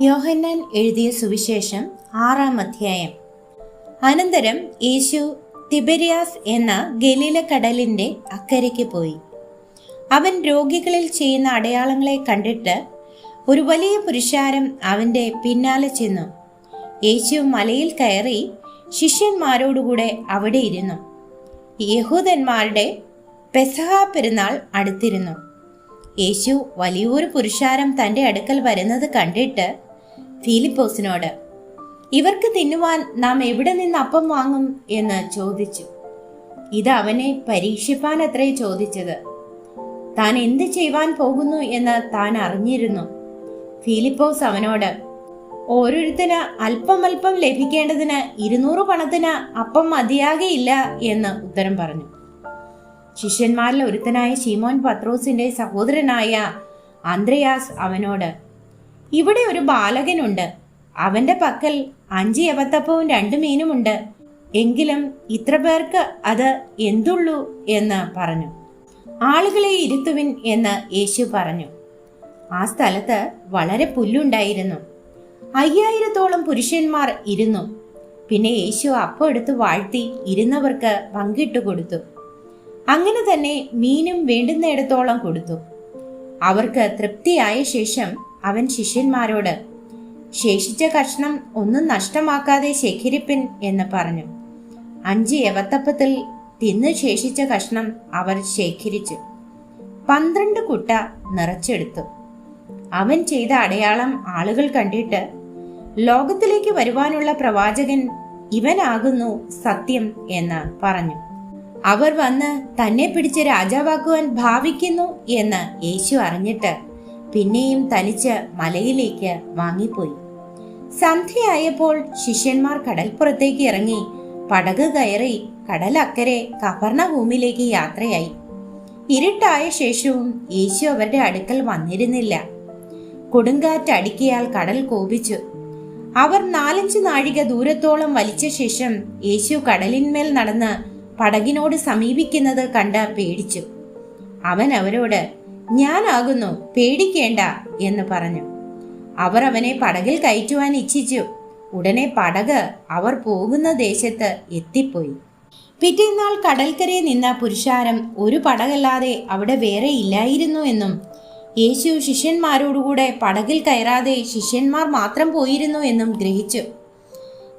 യോഹന്നാൻ എഴുതിയ സുവിശേഷം ആറാം അധ്യായം. അനന്തരം യേശു തിബരിയാസ് എന്ന ഗലീല കടലിന്റെ അക്കരയ്ക്ക് പോയി. അവൻ രോഗികളിൽ ചെയ്യുന്ന അടയാളങ്ങളെ കണ്ടിട്ട് ഒരു വലിയ പുരുഷാരം അവന്റെ പിന്നാലെ ചെന്നു. യേശു മലയിൽ കയറി ശിഷ്യന്മാരോടുകൂടെ അവിടെ ഇരുന്നു. യഹൂദന്മാരുടെ പെസഹ പെരുന്നാൾ അടുത്തിരുന്നു. യേശു വലിയൊരു പുരുഷാരം തന്റെ അടുക്കൽ വരുന്നത് കണ്ടിട്ട് ഫിലിപ്പോസിനോട് ഇവർക്ക് തിന്നുവാൻ നാം എവിടെ നിന്ന് അപ്പം വാങ്ങും? എന്ന് ചോദിച്ചു. ഇത് അവനെ പരീക്ഷിപ്പാൻ അത്രേ ചോദിച്ചത്. താൻ എന്ത് ചെയ്യുവാൻ പോകുന്നു എന്ന് താൻ അറിഞ്ഞിരുന്നു. ഫിലിപ്പോസ് അവനോട് ഓരോരുത്തന് അല്പം അല്പം ലഭിക്കേണ്ടതിന് ഇരുന്നൂറ് പണത്തിന് അപ്പം മതിയാകെയില്ല എന്ന് ഉത്തരം പറഞ്ഞു. ശിഷ്യന്മാരിൽ ഒരുത്തനായ ശീമോൻ പത്രോസിന്റെ സഹോദരനായ അന്ത്രയാസ് അവനോട് ഇവിടെ ഒരു ബാലകനുണ്ട്. അവന്റെ പക്കൽ അഞ്ച് യവത്തപ്പവും രണ്ടു മീനുമുണ്ട്. എങ്കിലും ഇത്ര പേർക്ക് അത് എന്തുള്ളൂ? എന്ന് പറഞ്ഞു. ആളുകളെ ഇരുത്തുവിൻ എന്ന് യേശു പറഞ്ഞു. ആ സ്ഥലത്ത് വളരെ പുല്ലുണ്ടായിരുന്നു. അയ്യായിരത്തോളം പുരുഷന്മാർ ഇരുന്നു. പിന്നെ യേശു അപ്പം എടുത്ത് വാഴ്ത്തി ഇരുന്നവർക്ക് പങ്കിട്ടു കൊടുത്തു അങ്ങനെ തന്നെ മീനും വേണ്ടുന്നിടത്തോളം കൊടുത്തു. അവർക്ക് തൃപ്തിയായ ശേഷം അവൻ ശിഷ്യന്മാരോട് ശേഷിച്ച കഷ്ണം ഒന്നും നഷ്ടമാക്കാതെ ശേഖരിപ്പിൻ എന്ന് പറഞ്ഞു. അഞ്ച് യവത്തപ്പത്തിൽ തിന്നു ശേഷിച്ച കഷ്ണം അവർ ശേഖരിച്ചു. പന്ത്രണ്ട് കുട്ട നിറച്ചെടുത്തു. അവൻ ചെയ്ത അടയാളം ആളുകൾ കണ്ടിട്ട് ലോകത്തിലേക്ക് വരുവാനുള്ള പ്രവാചകൻ ഇവനാകുന്നു സത്യം എന്ന് പറഞ്ഞു. അവർ വന്ന് തന്നെ പിടിച്ച് രാജാവാക്കുവാൻ ഭാവിക്കുന്നു എന്ന് യേശു അറിഞ്ഞിട്ട് പിന്നെയും തനിച്ച് മലയിലേക്ക് വാങ്ങിപ്പോയി. സന്ധ്യയായപ്പോൾ ശിഷ്യന്മാർ കടൽപ്പുറത്തേക്ക് ഇറങ്ങി പടക് കയറി കടലക്കരെ കപർണഭൂമിയിലേക്ക് യാത്രയായി. ഇരുട്ടായ ശേഷവും യേശു അവരുടെ അടുക്കൽ വന്നിരുന്നില്ല. കൊടുങ്കാറ്റ് അടിക്കിയാൽ കടൽ കോപിച്ചു. അവർ നാലഞ്ച് നാഴിക ദൂരത്തോളം വലിച്ച ശേഷം യേശു കടലിന്മേൽ നടന്ന് പടകിനോട് സമീപിക്കുന്നത് കണ്ട് പേടിച്ചു. അവൻ അവരോട് ഞാനാകുന്നു പേടിക്കേണ്ട എന്ന് പറഞ്ഞു. അവർ അവനെ പടകിൽ കയറ്റുവാൻ ഇച്ഛിച്ചു. ഉടനെ പടക് അവർ പോകുന്ന ദേശത്ത് എത്തിപ്പോയി. പിറ്റേന്നാൾ കടൽക്കരയിൽ നിന്ന പുരുഷാരം ഒരു പടകല്ലാതെ അവിടെ വേറെ ഇല്ലായിരുന്നു എന്നും യേശു ശിഷ്യന്മാരോടുകൂടെ പടകിൽ കയറാതെ ശിഷ്യന്മാർ മാത്രം പോയിരുന്നു എന്നും ഗ്രഹിച്ചു.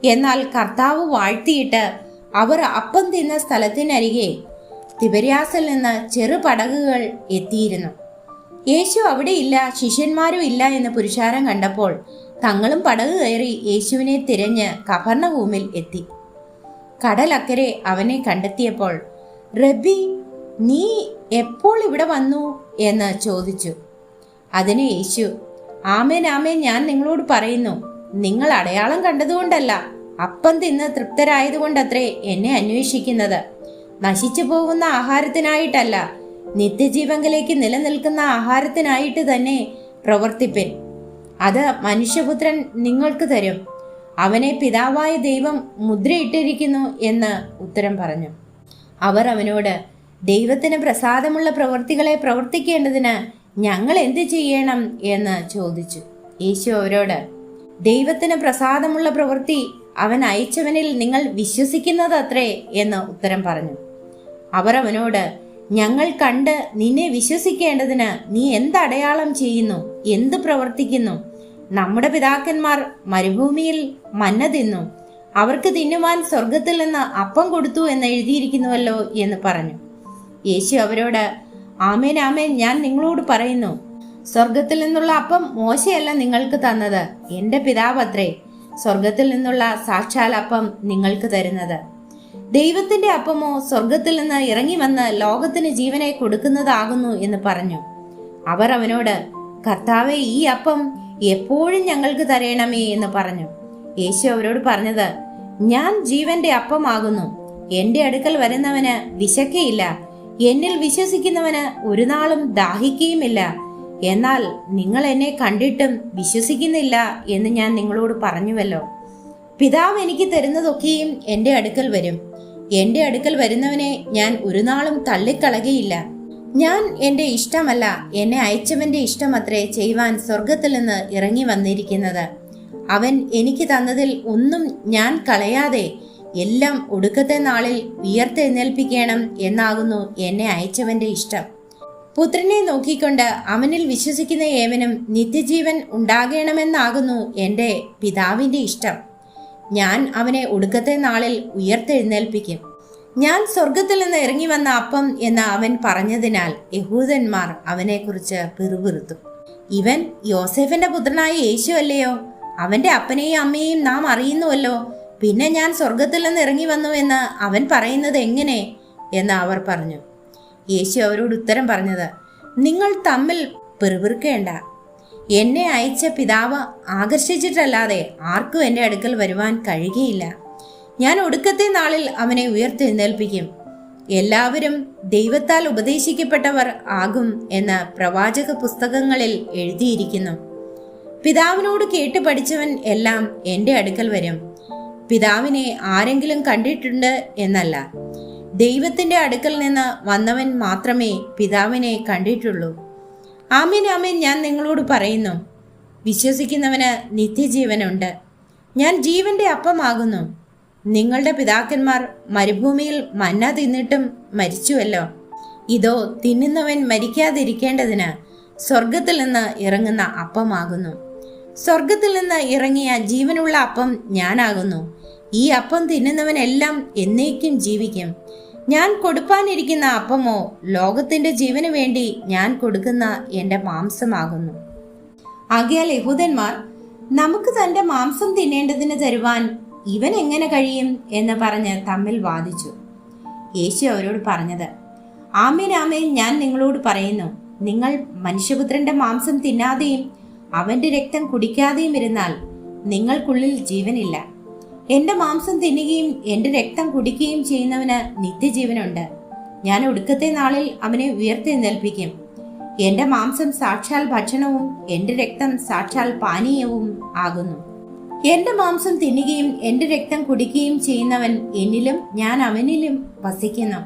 എന്നാൽ കർത്താവ് വാഴ്ത്തിയിട്ട് അവർ അപ്പം തിന്ന സ്ഥലത്തിനരികെ തിബര്യാസിൽ നിന്ന് ചെറു പടകുകൾ എത്തിയിരുന്നു. യേശു അവിടെ ഇല്ല ശിഷ്യന്മാരും ഇല്ല എന്ന് പുരുഷാരം കണ്ടപ്പോൾ തങ്ങളും പടക് കയറി യേശുവിനെ തിരഞ്ഞ് കഫർണഭൂമിൽ എത്തി. കടലക്കരെ അവനെ കണ്ടെത്തിയപ്പോൾ റബി നീ എപ്പോൾ ഇവിടെ വന്നു? എന്ന് ചോദിച്ചു. അതിന് യേശു ആമേൻ ആമേൻ ഞാൻ നിങ്ങളോട് പറയുന്നു നിങ്ങൾ അടയാളം കണ്ടതുകൊണ്ടല്ല അപ്പം തിന്ന് തൃപ്തരായതുകൊണ്ടത്രേ എന്നെ അന്വേഷിക്കുന്നത്. നശിച്ചു പോകുന്ന ആഹാരത്തിനായിട്ടല്ല നിത്യജീവങ്കിലേക്ക് നിലനിൽക്കുന്ന ആഹാരത്തിനായിട്ട് തന്നെ പ്രവർത്തിപ്പിൻ. അത് മനുഷ്യപുത്രൻ നിങ്ങൾക്ക് തരും. അവനെ പിതാവായ ദൈവം മുദ്രയിട്ടിരിക്കുന്നു എന്ന് ഉത്തരം പറഞ്ഞു. അവർ അവനോട് ദൈവത്തിന് പ്രസാദമുള്ള പ്രവർത്തികളെ പ്രവർത്തിക്കേണ്ടതിന് ഞങ്ങൾ എന്ത് ചെയ്യണം? എന്ന് ചോദിച്ചു. യേശു അവരോട് ദൈവത്തിന് പ്രസാദമുള്ള പ്രവൃത്തി അവൻ അയച്ചവനിൽ നിങ്ങൾ വിശ്വസിക്കുന്നത് അത്രേ എന്ന് ഉത്തരം പറഞ്ഞു. അവർ അവനോട് ഞങ്ങൾ കണ്ട് നിന്നെ വിശ്വസിക്കേണ്ടതിന് നീ എന്തടയാളം ചെയ്യുന്നു? എന്ത് പ്രവർത്തിക്കുന്നു? നമ്മുടെ പിതാക്കന്മാർ മരുഭൂമിയിൽ മന്ന തിന്നു. അവർക്ക് തിന്നുവാൻ സ്വർഗത്തിൽ നിന്ന് അപ്പം കൊടുത്തു എന്ന് എഴുതിയിരിക്കുന്നുവല്ലോ എന്ന് പറഞ്ഞു. യേശു അവരോട് ആമേൻ ആമേൻ ഞാൻ നിങ്ങളോട് പറയുന്നു. സ്വർഗത്തിൽ നിന്നുള്ള അപ്പം മോശയല്ല നിങ്ങൾക്ക് തന്നത്. എന്റെ പിതാവത്രേ സ്വർഗത്തിൽ നിന്നുള്ള സാക്ഷാൽ അപ്പം നിങ്ങൾക്ക് തരുന്നത്. ദൈവത്തിന്റെ അപ്പമോ സ്വർഗത്തിൽ നിന്ന് ഇറങ്ങി വന്ന് ലോകത്തിന് ജീവനെ കൊടുക്കുന്നതാകുന്നു എന്ന് പറഞ്ഞു. അവർ അവനോട് കർത്താവെ ഈ അപ്പം എപ്പോഴും ഞങ്ങൾക്ക് തരയണമേ എന്ന് പറഞ്ഞു. യേശു അവരോട് പറഞ്ഞത് ഞാൻ ജീവന്റെ അപ്പമാകുന്നു. എന്റെ അടുക്കൽ വരുന്നവന് വിശക്കയില്ല. എന്നിൽ വിശ്വസിക്കുന്നവന് ഒരു നാളും ദാഹിക്കുകയുമില്ല എന്നാൽ നിങ്ങൾ എന്നെ കണ്ടിട്ടും വിശ്വസിക്കുന്നില്ല എന്ന് ഞാൻ നിങ്ങളോട് പറഞ്ഞുവല്ലോ. പിതാവ് എനിക്ക് തരുന്നതൊക്കെയും എന്റെ അടുക്കൽ വരും. എന്റെ അടുക്കൽ വരുന്നവനെ ഞാൻ ഒരു നാളും തള്ളിക്കളകയില്ല ഞാൻ എന്റെ ഇഷ്ടമല്ല എന്നെ അയച്ചവന്റെ ഇഷ്ടമത്രേ ചെയ്യുവാൻ സ്വർഗത്തിൽ നിന്ന് ഇറങ്ങി വന്നിരിക്കുന്നത്. അവൻ എനിക്ക് തന്നതിൽ ഒന്നും ഞാൻ കളയാതെ എല്ലാം ഒടുക്കത്തെ നാളിൽ ഉയർത്തെഴുന്നേൽപ്പിക്കണം എന്നാകുന്നു എന്നെ അയച്ചവന്റെ ഇഷ്ടം. പുത്രനെ നോക്കിക്കൊണ്ട് അവനിൽ വിശ്വസിക്കുന്ന ഏവനും നിത്യജീവൻ ഉണ്ടാകണമെന്നാകുന്നു എന്റെ പിതാവിന്റെ ഇഷ്ടം. ഞാൻ അവനെ ഒടുക്കത്തെ നാളിൽ ഉയർത്തെഴുന്നേൽപ്പിക്കും. ഞാൻ സ്വർഗത്തിൽ നിന്ന് ഇറങ്ങി വന്ന അപ്പം എന്ന് അവൻ പറഞ്ഞതിനാൽ യഹൂദന്മാർ അവനെക്കുറിച്ച് പിറുപിറുത്തു. ഇവൻ യോസെഫിന്റെ പുത്രനായ യേശു അല്ലയോ? അവന്റെ അപ്പനെയും അമ്മയെയും നാം അറിയുന്നുവല്ലോ. പിന്നെ ഞാൻ സ്വർഗത്തിൽ നിന്ന് ഇറങ്ങി വന്നു എന്ന് അവൻ പറയുന്നത് എങ്ങനെ? എന്ന് അവർ പറഞ്ഞു. യേശു അവരോട് ഉത്തരം പറഞ്ഞത് നിങ്ങൾ തമ്മിൽ പെറുപിറുക്കേണ്ട. എന്നെ അയച്ച പിതാവ് ആകർഷിച്ചിട്ടല്ലാതെ ആർക്കും എന്റെ അടുക്കൽ വരുവാൻ കഴിയുകയില്ല. ഞാൻ ഒടുക്കത്തെ നാളിൽ അവനെ ഉയർത്തെഴുന്നേൽപ്പിക്കും. എല്ലാവരും ദൈവത്താൽ ഉപദേശിക്കപ്പെട്ടവർ ആകും എന്ന് പ്രവാചക പുസ്തകങ്ങളിൽ എഴുതിയിരിക്കുന്നു. പിതാവിനോട് കേട്ട് പഠിച്ചവൻ എല്ലാം എന്റെ അടുക്കൽ വരും. പിതാവിനെ ആരെങ്കിലും കണ്ടിട്ടുണ്ട് എന്നല്ല. ദൈവത്തിന്റെ അടുക്കൽ നിന്ന് വന്നവൻ മാത്രമേ പിതാവിനെ കണ്ടിട്ടുള്ളൂ. ആമീൻ ആമീൻ ഞാൻ നിങ്ങളോട് പറയുന്നു. വിശ്വസിക്കുന്നവന് നിത്യജീവനുണ്ട്. ഞാൻ ജീവന്റെ അപ്പമാകുന്നു. നിങ്ങളുടെ പിതാക്കന്മാർ മരുഭൂമിയിൽ മന്ന തിന്നിട്ടും മരിച്ചുവല്ലോ. ഇതോ തിന്നുന്നവൻ മരിക്കാതിരിക്കേണ്ടതിന് സ്വർഗത്തിൽ നിന്ന് ഇറങ്ങുന്ന അപ്പമാകുന്നു. സ്വർഗത്തിൽ നിന്ന് ഇറങ്ങിയ ജീവനുള്ള അപ്പം ഞാനാകുന്നു. ഈ അപ്പം തിന്നുന്നവനെല്ലാം എന്നേക്കും ജീവിക്കും. ഞാൻ കൊടുപ്പാനിരിക്കുന്ന അപ്പമോ? ലോകത്തിന്റെ ജീവന് വേണ്ടി ഞാൻ കൊടുക്കുന്ന എന്റെ മാംസമാകുന്നു. ആകയാൽ യഹൂദന്മാർ നമുക്ക് തന്റെ മാംസം തിന്നേണ്ടതിന് തരുവാൻ ഇവൻ എങ്ങനെ കഴിയും? എന്ന് പറഞ്ഞ് തമ്മിൽ വാദിച്ചു. യേശു അവരോട് പറഞ്ഞത് ആമേൻ ഞാൻ നിങ്ങളോട് പറയുന്നു നിങ്ങൾ മനുഷ്യപുത്രന്റെ മാംസം തിന്നാതെയും അവന്റെ രക്തം കുടിക്കാതെയും ഇരുന്നാൽ നിങ്ങൾക്കുള്ളിൽ ജീവനില്ല. എന്റെ മാംസം തിന്നുകയും എന്റെ രക്തം കുടിക്കുകയും ചെയ്യുന്നവന് നിത്യജീവനുണ്ട്. ഞാൻ ഒടുക്കത്തെ നാളിൽ അവനെ ഉയർത്തെഴുന്നേൽപ്പിക്കും. എന്റെ മാംസം സാക്ഷാൽ ഭക്ഷണവും എന്റെ രക്തം സാക്ഷാൽ പാനീയവും ആകുന്നു. എന്റെ മാംസം തിന്നുകയും എന്റെ രക്തം കുടിക്കുകയും ചെയ്യുന്നവൻ എന്നിലും ഞാൻ അവനിലും വസിക്കുന്നു.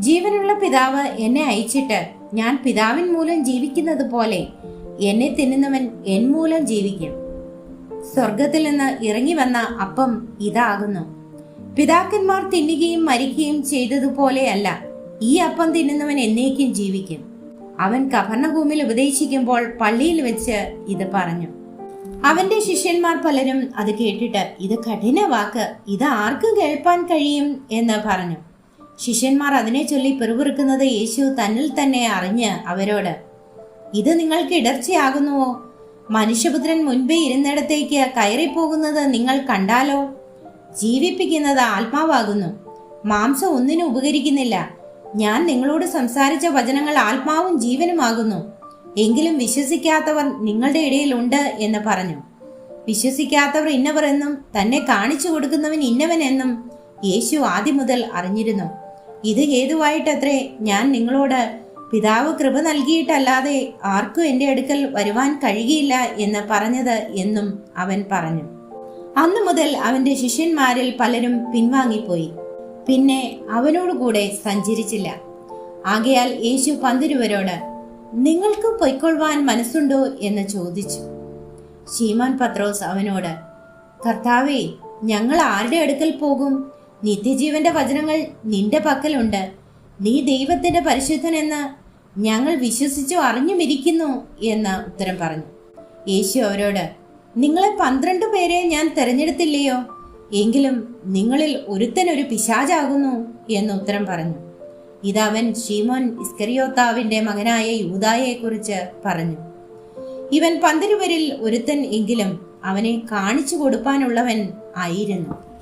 ജീവനുള്ള പിതാവ് എന്നെ അയച്ചിട്ട് ഞാൻ പിതാവിൻ മൂലം ജീവിക്കുന്നത് പോലെ എന്നെ തിന്നുന്നവൻ എൻ മൂലം ജീവിക്കും. സ്വർഗത്തിൽ നിന്ന് ഇറങ്ങി വന്ന അപ്പം ഇതാകുന്നു. പിതാക്കന്മാർ തിന്നുകയും മരിക്കുകയും ചെയ്തതുപോലെയല്ല ഈ അപ്പം തിന്നുന്നവൻ എന്നേക്കും ജീവിക്കും. അവൻ കഭർണഭൂമിയിൽ ഉപദേശിക്കുമ്പോൾ പള്ളിയിൽ വെച്ച് ഇത് പറഞ്ഞു. അവന്റെ ശിഷ്യന്മാർ പലരും അത് കേട്ടിട്ട് ഇത് കഠിന വാക്ക് ഇത് ആർക്കും കേൾപ്പാൻ കഴിയും എന്ന് പറഞ്ഞു. ശിഷ്യന്മാർ അതിനെ ചൊല്ലി പിറുപിറുക്കുന്നത് യേശു തന്നിൽ തന്നെ അറിഞ്ഞ് അവരോട് ഇത് നിങ്ങൾക്ക് ഇടർച്ചയാകുന്നുവോ? മനുഷ്യപുത്രൻ മുൻപേ ഇരുന്നിടത്തേക്ക് കയറിപ്പോകുന്നത് നിങ്ങൾ കണ്ടാലോ? ജീവിപ്പിക്കുന്നത് ആത്മാവാകുന്നു. മാംസം ഒന്നിനും ഉപകരിക്കുന്നില്ല. ഞാൻ നിങ്ങളോട് സംസാരിച്ച വചനങ്ങൾ ആത്മാവും ജീവനുമാകുന്നു എങ്കിലും വിശ്വസിക്കാത്തവർ നിങ്ങളുടെ ഇടയിലുണ്ട് എന്ന് പറഞ്ഞു. വിശ്വസിക്കാത്തവർ ഇന്നവർ എന്നും തന്നെ കാണിച്ചു കൊടുക്കുന്നവൻ ഇന്നവൻ എന്നും യേശു ആദ്യം മുതൽ അറിഞ്ഞിരുന്നു. ഇത് ഹേതുവായിട്ടത്രേ ഞാൻ നിങ്ങളോട് പിതാവ് കൃപ നൽകിയിട്ടല്ലാതെ ആർക്കും എന്റെ അടുക്കൽ വരുവാൻ കഴിയില്ല എന്ന് പറഞ്ഞത് എന്നും അവൻ പറഞ്ഞു. അന്നു മുതൽ അവന്റെ ശിഷ്യന്മാരിൽ പലരും പിൻവാങ്ങിപ്പോയി. പിന്നെ അവനോടുകൂടെ സഞ്ചരിച്ചില്ല. ആകയാൽ യേശു പന്തിരുവരോട് നിങ്ങൾക്ക് പൊയ്ക്കൊള്ളുവാൻ മനസ്സുണ്ടോ? എന്ന് ചോദിച്ചു. ശീമോൻ പത്രോസ് അവനോട് കർത്താവേ ഞങ്ങൾ ആരുടെ അടുക്കൽ പോകും? നിത്യജീവന്റെ വചനങ്ങൾ നിന്റെ പക്കലുണ്ട്. നീ ദൈവത്തിന്റെ പരിശുദ്ധനെന്ന് ഞങ്ങൾ വിശ്വസിച്ചു അറിഞ്ഞുമിരിക്കുന്നു എന്ന് ഉത്തരം പറഞ്ഞു. യേശു അവരോട് നിങ്ങളെ പന്ത്രണ്ട് പേരെ ഞാൻ തെരഞ്ഞെടുത്തില്ലയോ? എങ്കിലും നിങ്ങളിൽ ഒരുത്തൻ ഒരു പിശാചാകുന്നു എന്ന് ഉത്തരം പറഞ്ഞു. ഇതവൻ ഷീമോൻ ഇസ്കരിയോത്താവിന്റെ മകനായ യൂതായെക്കുറിച്ച് പറഞ്ഞു. ഇവൻ പന്തിരുവരിൽ ഒരുത്തൻ എങ്കിലും അവനെ കാണിച്ചു കൊടുക്കാനുള്ളവൻ ആയിരുന്നു.